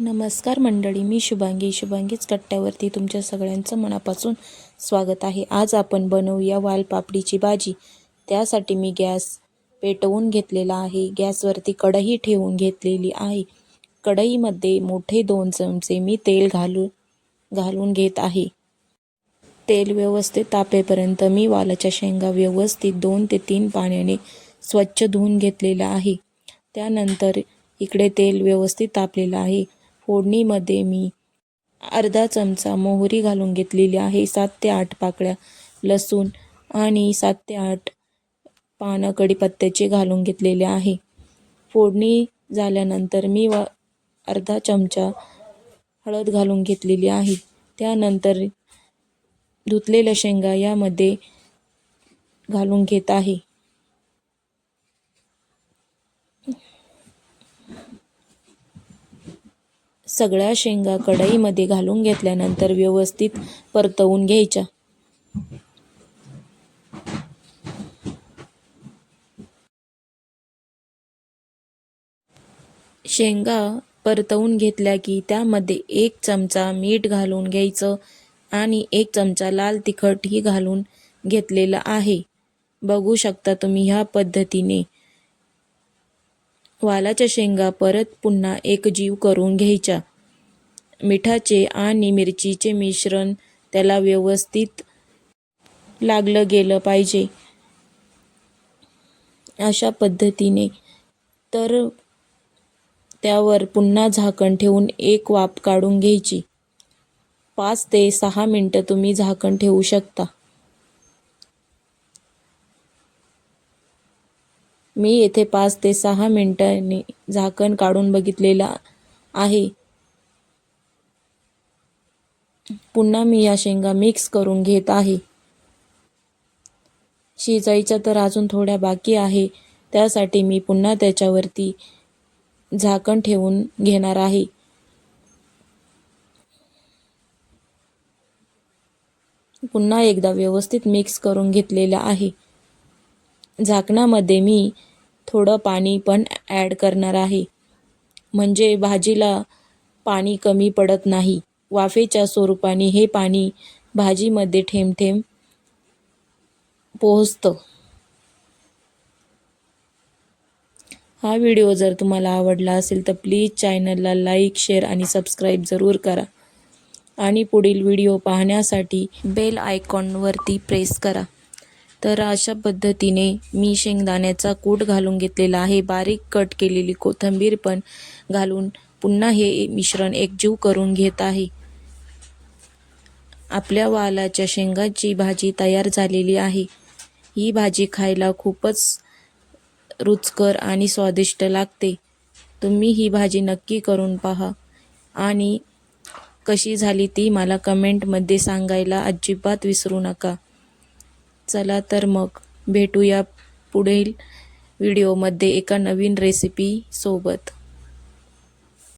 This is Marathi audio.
नमस्कार मंडळी मी शुभांगी. शुभांगीच कट्ट्यावरती तुमच्या सगळ्यांचं मनापासून स्वागत आहे. आज आपण बनवूया वालपापडीची भाजी. त्यासाठी मी गॅस पेटवून घेतलेला आहे. गॅसवरती कढई ठेवून घेतलेली आहे. कढईमध्ये मोठे दोन चमचे मी तेल घालून घालून घेत आहे. तेल व्यवस्थित तापेपर्यंत मी वालाच्या शेंगा व्यवस्थित दोन ते तीन पाण्याने स्वच्छ धुवून घेतलेलं आहे. त्यानंतर इकडे तेल व्यवस्थित तापलेलं आहे. फोडणीमध्ये मी अर्धा चमचा मोहरी घालून घेतलेली आहे. सात ते आठ पाकळ्या लसूण आणि सात ते आठ पानं कढीपत्त्याचे घालून घेतलेले आहे. फोडणी झाल्यानंतर मी व अर्धा चमचा हळद घालून घेतलेली आहे. त्यानंतर धुतलेल्या शेंगा यामध्ये घालून घेत आहे. सगळ्या शेंगा कढईमध्ये घालून घेतल्यानंतर व्यवस्थित परतवून घ्यायच्या. शेंगा परतवून घेतल्या की त्यामध्ये एक चमचा मीठ घालून घ्यायचं आणि एक चमचा लाल तिखटही घालून घेतलेलं आहे. बघू शकता तुम्ही ह्या पद्धतीने. वालाच्या शेंगा परत पुन्हा एक जीव करून घ्यायच्या. मिठाचे आणि मिरचीचे मिश्रण त्याला व्यवस्थित लागलं गेलं पाहिजे. अशा पद्धतीने. तर त्यावर पुन्हा झाकण ठेवून एक वाफ काढून घ्यायची. पाच ते सहा मिनटं तुम्ही झाकण ठेवू शकता. मी येथे पाच ते सहा मिनिटांनी झाकण काढून बघितलेलं आहे. पुन्हा मी या शेंगा मिक्स करून घेत आहे. शिजायच्या तर अजून थोड्या बाकी आहे. त्यासाठी मी पुन्हा त्याच्यावरती झाकण ठेवून घेणार आहे. पुन्हा एकदा व्यवस्थित मिक्स करून घेतलेला आहे. झाकणामध्ये मी थोडं पाणी पण ॲड करणार आहे. म्हणजे भाजीला पाणी कमी पडत नाही. वाफेच्या स्वरूपाने हे पाणी भाजीमध्ये थेंब थेंब पोहोचतं. हा व्हिडिओ जर तुम्हाला आवडला असेल तर प्लीज चॅनलला लाईक शेअर आणि सबस्क्राईब जरूर करा. आणि पुढील व्हिडिओ पाहण्यासाठी बेल आयकॉनवरती प्रेस करा. तर अशा पद्धतीने मी शेंगदाण्याचा कूट घालून घेतलेला आहे. बारीक कट केलेली कोथिंबीर पण घालून पुन्हा हे मिश्रण एकजीव करून घेत आहे. आपल्या वालाच्या शेंगाची भाजी तयार झालेली आहे. ही भाजी खायला खूपच रुचकर आणि स्वादिष्ट लागते. तुम्ही ही भाजी नक्की करून पहा. आणि कशी झाली ती मला कमेंटमध्ये सांगायला अजिबात विसरू नका. चला तर मग भेटूया पुढील व्हिडिओमध्ये एका नवीन रेसिपी सोबत.